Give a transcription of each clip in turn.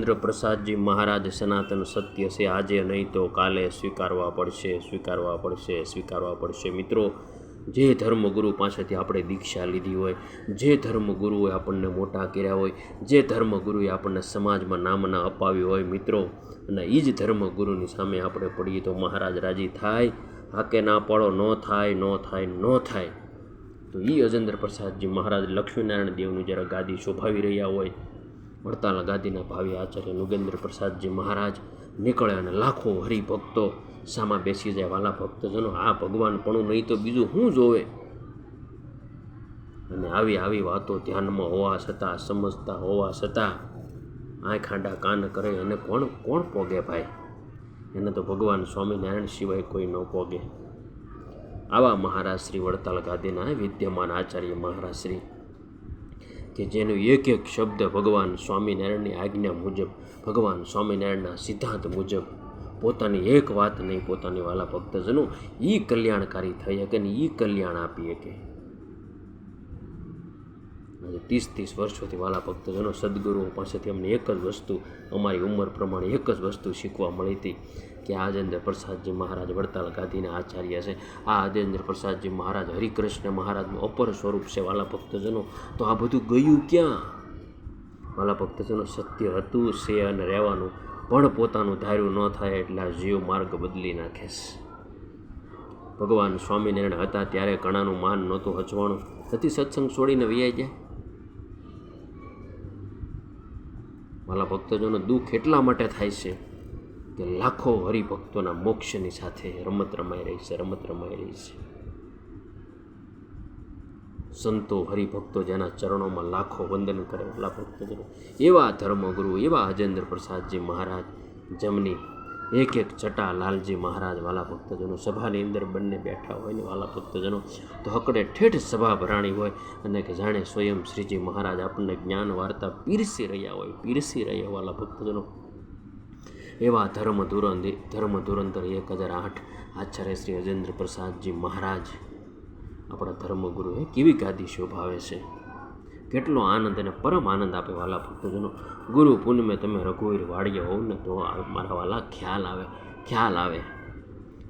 ચંદ્ર પ્રસાદજી મહારાજ સનાતન સત્ય છે, આજે નહીં તો કાલે સ્વીકારવા પડશે સ્વીકારવા પડશે સ્વીકારવા પડશે. મિત્રો, જે ધર્મગુરુ પાસેથી આપણે દીક્ષા લીધી હોય, જે ધર્મગુરુએ આપણને મોટા કર્યા હોય, જે ધર્મગુરુએ આપણને સમાજમાં નામના અપાવી હોય, મિત્રો, અને એ જ ધર્મગુરુની સામે આપણે પડીએ તો મહારાજ રાજી થાય, હાકે ના પડો, ન થાય ન થાય ન થાય. તો એ અજેન્દ્ર પ્રસાદજી મહારાજ લક્ષ્મીનારાયણ દેવનું જ્યારે ગાદી શોભાવી રહ્યા હોય વડતાલ ગાદીના ભાવિ આચાર્ય નુગેન્દ્ર પ્રસાદજી મહારાજ નીકળે અને લાખો હરિભક્તો સામા બેસી જાય વાલા ભક્તજનો, આ ભગવાન પણ નહીં તો બીજું શું જોવે? અને આવી આવી વાતો ધ્યાનમાં હોવા છતાં, સમજતા હોવા છતાં આંખ ખાંડા કાન કરે, એને કોણ કોણ પોગે ભાઈ? એને તો ભગવાન સ્વામિનારાયણ સિવાય કોઈ ન પોગે. આવા મહારાજ શ્રી વડતાલ ગાદીના વિદ્યમાન આચાર્ય મહારાજ શ્રી કે જેનું એક એક શબ્દ ભગવાન સ્વામિનારાયણની આજ્ઞા મુજબ, ભગવાન સ્વામિનારાયણના સિદ્ધાંત મુજબ, પોતાની એક વાત નહીં, પોતાની વાલા ભક્તજનો એ કલ્યાણકારી થઈ શકે ને એ કલ્યાણ આપી શકે. ત્રીસ ત્રીસ વર્ષોથી વાલા ભક્તજનો સદગુરુઓ પાસેથી અમને એક જ વસ્તુ, અમારી ઉંમર પ્રમાણે એક જ વસ્તુ શીખવા મળી હતી કે આજેન્દ્ર પ્રસાદજી મહારાજ વડતાલ ગાંધીના આચાર્ય છે. આ આજેન્દ્ર પ્રસાદજી મહારાજ હરિકૃષ્ણ મહારાજનું અપર સ્વરૂપ છે વાલા ભક્તજનો. તો આ બધું ગયું ક્યાં? વાલા ભક્તજનો સત્ય હતું, છે અને રહેવાનું. પણ પોતાનું ધાર્યું ન થાય એટલે આ જીવ માર્ગ બદલી નાખે છે. ભગવાન સ્વામિનારાયણ હતા ત્યારે ઘણાનું માન નહોતું હચવાણું. નથી સત્સંગ છોડીને વ્યાઈ જાય. વાલા ભક્તજનો દુઃખ એટલા માટે થાય છે કે લાખો હરિભક્તોના મોક્ષની સાથે રમત રમાઈ રહી છે, રમત રમાઈ રહી છે. સંતો હરિભક્તો જેના ચરણોમાં લાખો વંદન કરે વાલા ભક્તજનો, એવા ધર્મગુરુ, એવા અજેન્દ્ર પ્રસાદજી મહારાજ, જેમની એક એક ચટા લાલજી મહારાજ વાલા ભક્તજનો સભાની અંદર બંને બેઠા હોય ને વાલા ભક્તજનો તો હકડે ઠેઠ સભા ભરાણી હોય અને કે જાણે સ્વયં શ્રીજી મહારાજ આપણને જ્ઞાન વાર્તા પીરસી રહ્યા હોય, પીરસી રહ્યા વાલા ભક્તજનો. એવા ધર્મ ધુરંધ ધર્મ ધુરંધર એક હજાર આઠ આચાર્ય શ્રી અજેન્દ્ર પ્રસાદજી મહારાજ. આપણા ધર્મગુરુએ કેવી ગાદી શોભાવે છે. કેટલો આનંદ અને પરમ આનંદ આપે વાલા ભક્તજનો. ગુરુ પૂનમે તમે રઘુવીર વાળીએ હોવ ને તો મારા વાલા ખ્યાલ આવે ખ્યાલ આવે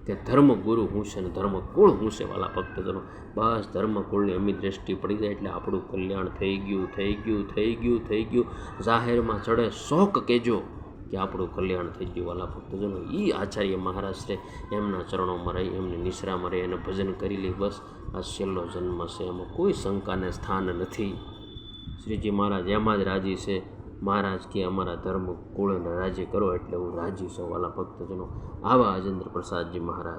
કે ધર્મ ગુરુ હું છે ને ધર્મકુળ હું છે વાલા ભક્તજનો. બસ ધર્મ કુળની અમી દ્રષ્ટિ પડી જાય એટલે આપણું કલ્યાણ થઈ ગયું થઈ ગયું થઈ ગયું થઈ ગયું. જાહેરમાં ચડે શોક કહેજો કે આપણું કલ્યાણ થઈ ગયું વાલા ભક્તજનો. એ આચાર્ય મહારાષ્ટ્રે એમના ચરણોમાં રહી, એમની નિશ્રામાં રહી અને ભજન કરી લે. બસ આ છેલ્લો જન્મ છે, એમાં કોઈ શંકાને સ્થાન નથી. શ્રીજી મહારાજ, એમાં જ રાજી છે. મહારાજ કે અમારા ધર્મ કુળને રાજી કરો એટલે હું રાજી છું. વાલા ભક્તજનો, આવા અજેન્દ્ર પ્રસાદજી મહારાજ.